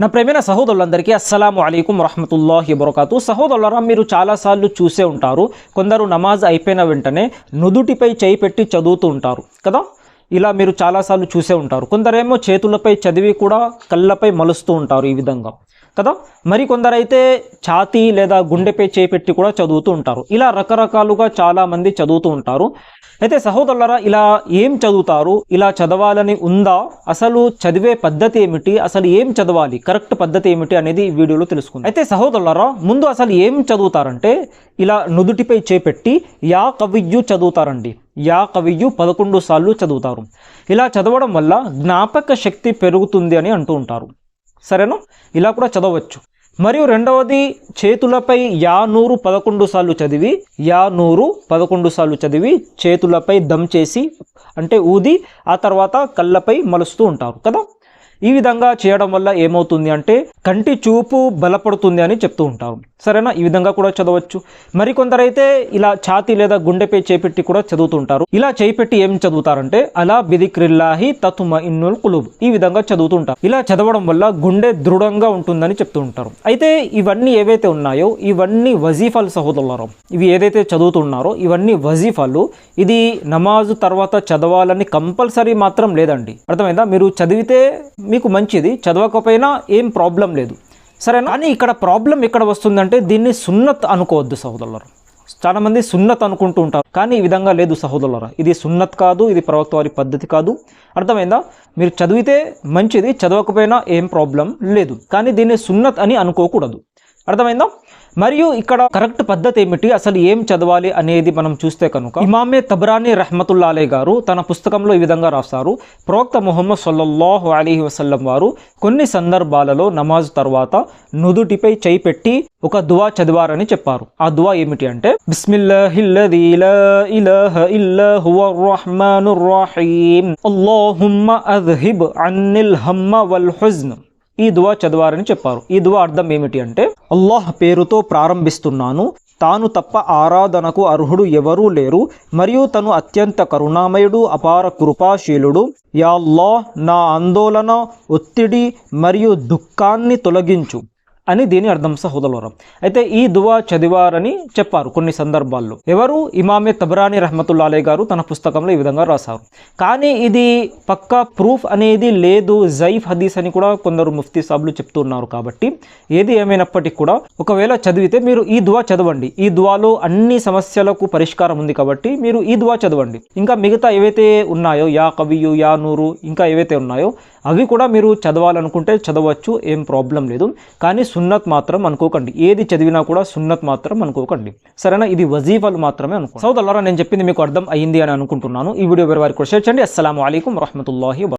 నా ప్రేమైన సహోదరులందరికీ అస్సలాము అయికం వరహమతుల్లాహి వబరకాతు. సహోదరులరా మీరు చాలాసార్లు చూసే ఉంటారు కొందరు నమాజ్ అయిపోయిన వెంటనే నుదుటిపై చేయి పెట్టి చదువుతూ ఉంటారు కదా? ఇలా మీరు చాలాసార్లు చూసే ఉంటారు. కొందరేమో చేతులపై చదివి కూడా కళ్ళపై మలుస్తూ ఉంటారు ఈ విధంగా. కదా? మరి కొందరైతే ఛాతీ లేదా గుండెపై చేపెట్టి కూడా చదువుతూ ఉంటారు. ఇలా రకరకాలుగా చాలామంది చదువుతూ ఉంటారు. అయితే సహోదరులరా ఇలా ఏం చదువుతారు? ఇలా చదవాలని ఉందా? అసలు చదివే పద్ధతి ఏమిటి? అసలు ఏం చదవాలి? కరెక్ట్ పద్ధతి ఏమిటి? అనేది ఈ వీడియోలో తెలుసుకుందాం. అయితే సహోదరులరా ముందు అసలు ఏం చదువుతారంటే ఇలా నుదుటిపై చేపెట్టి యా కవియు చదువుతారండి. యా కవియు పదకొండు సార్లు చదువుతారు. ఇలా చదవడం వల్ల జ్ఞాపక శక్తి పెరుగుతుంది అని అంటూ ఉంటారు. సరేనా? ఇలా కూడా చదవచ్చు. మరియు రెండవది చేతులపై యా నూరు పదకొండు సార్లు చదివి యా నూరు పదకొండు సార్లు చదివి చేతులపై దమ్ చేసి అంటే ఊది ఆ తర్వాత కళ్ళపై మలుస్తూ ఉంటారు కదా? ఈ విధంగా చేయడం వల్ల ఏమవుతుంది అంటే కంటి చూపు బలపడుతుంది అని చెప్తూ ఉంటారు. సరేనా? ఈ విధంగా కూడా చదవచ్చు. మరికొందరైతే ఇలా ఛాతి లేదా గుండెపై చేపెట్టి కూడా చదువుతుంటారు ఇలా చేపెట్టి ఏం చదువుతారంటే అలా బిదిక్రిల్లాహి తతుమ ఇన్నుల్ కులుబ్. ఈ విధంగా చదువుతుంటారు ఇలా చదవడం వల్ల గుండె దృఢంగా ఉంటుందని చెప్తూ ఉంటారు. అయితే ఇవన్నీ ఏవైతే ఉన్నాయో ఇవన్నీ వజీఫాలు సహోదరులరం ఇవి ఏదైతే చదువుతున్నారో ఇవన్నీ వజీఫాలు ఇది నమాజు తర్వాత చదవాలని కంపల్సరీ మాత్రం లేదండి. అర్థమైందా? మీరు చదివితే మీకు మంచిది చదవకపోయినా ఏం ప్రాబ్లం లేదు. సరేనా? కానీ ఇక్కడ ప్రాబ్లం ఎక్కడ వస్తుందంటే దీన్ని సున్నత్ అనుకోవద్దు సహోదరులారు. చాలామంది సున్నత్ అనుకుంటూ ఉంటారు కానీ ఈ విధంగా లేదు సహోదరులరా. ఇది సున్నత్ కాదు ఇది ప్రవక్త వారి పద్ధతి కాదు. అర్థమైందా? మీరు చదివితే మంచిది చదవకపోయినా ఏం ప్రాబ్లం లేదు. కానీ దీన్ని సున్నత్ అని అనుకోకూడదు. అర్థమైందా? మరియు ఇక్కడ కరెక్ట్ పద్ధతి ఏమిటి? అసలు ఏం చదవాలి అనేది మనం చూస్తే కనుక ఇమామే తబరాని రహమతుల్లాలే గారు తన పుస్తకంలో ఈ విధంగా రాస్తారు. ప్రవక్త ముహమ్మద్ సొల్లహు అలీ వసల్లం వారు కొన్ని సందర్భాలలో నమాజ్ తర్వాత నుదుటిపై చేయి పెట్టి ఒక దువా చదివారని చెప్పారు. ఆ దువా ఏమిటి అంటే బిస్మిల్లాహిల్లదీ అల్లాహుమ్మ అజ్హిబ్ అన్నిల్ హమ్మ వల్ హుజ్న్. ఈ దువా చదవారని చెప్పారు. ఈ దువా అర్థం ఏమిటి అంటే అల్లాహ్ పేరుతో ప్రారంభిస్తున్నాను తాను తప్ప ఆరాధనకు అర్హుడు ఎవరూ లేరు మరియు తను అత్యంత కరుణామయుడు అపార కృపాశీలుడు. యాల్లా నా ఆందోళన ఒత్తిడి మరియు దుఃఖాన్ని తొలగించు. అని దీని అర్థం సహోదరులం అయితే ఈ దువా చదివారని చెప్పారు కొన్ని సందర్భాల్లో. ఎవరు? ఇమామే తబరాని రహమతుల్లాలే గారు తన పుస్తకంలో ఈ విధంగా రాశారు. కానీ ఇది పక్కా ప్రూఫ్ అనేది లేదు జైఫ్ హదీస్ అని కూడా కొందరు ముఫ్తీ సాబ్లు చెప్తున్నారు కాబట్టి ఏది ఏమైనప్పటికీ కూడా ఒకవేళ చదివితే మీరు ఈ దువా చదవండి. ఈ దువాలో అన్ని సమస్యలకు పరిష్కారం ఉంది కాబట్టి మీరు ఈ దువా చదవండి. ఇంకా మిగతా ఏవైతే ఉన్నాయో యా కవియు యా నూరు ఇంకా ఏవైతే ఉన్నాయో అవి కూడా మీరు చదవాలనుకుంటే చదవచ్చు ఏం ప్రాబ్లం లేదు. కానీ సున్నత్ మాత్రం అనుకోకండి. ఏది చదివినా కూడా సున్నత్ మాత్రం అనుకోకండి. సరేనా? ఇది వజీఫాలు మాత్రమే అనుకో సౌద్ అల్లారా నేను చెప్పింది మీకు అర్థం అయింది అని అనుకుంటున్నాను. ఈ వీడియో వేరే వారికి కూడా షేర్ చేయండి. అస్సలం అయికం వరహమతుల్లాహి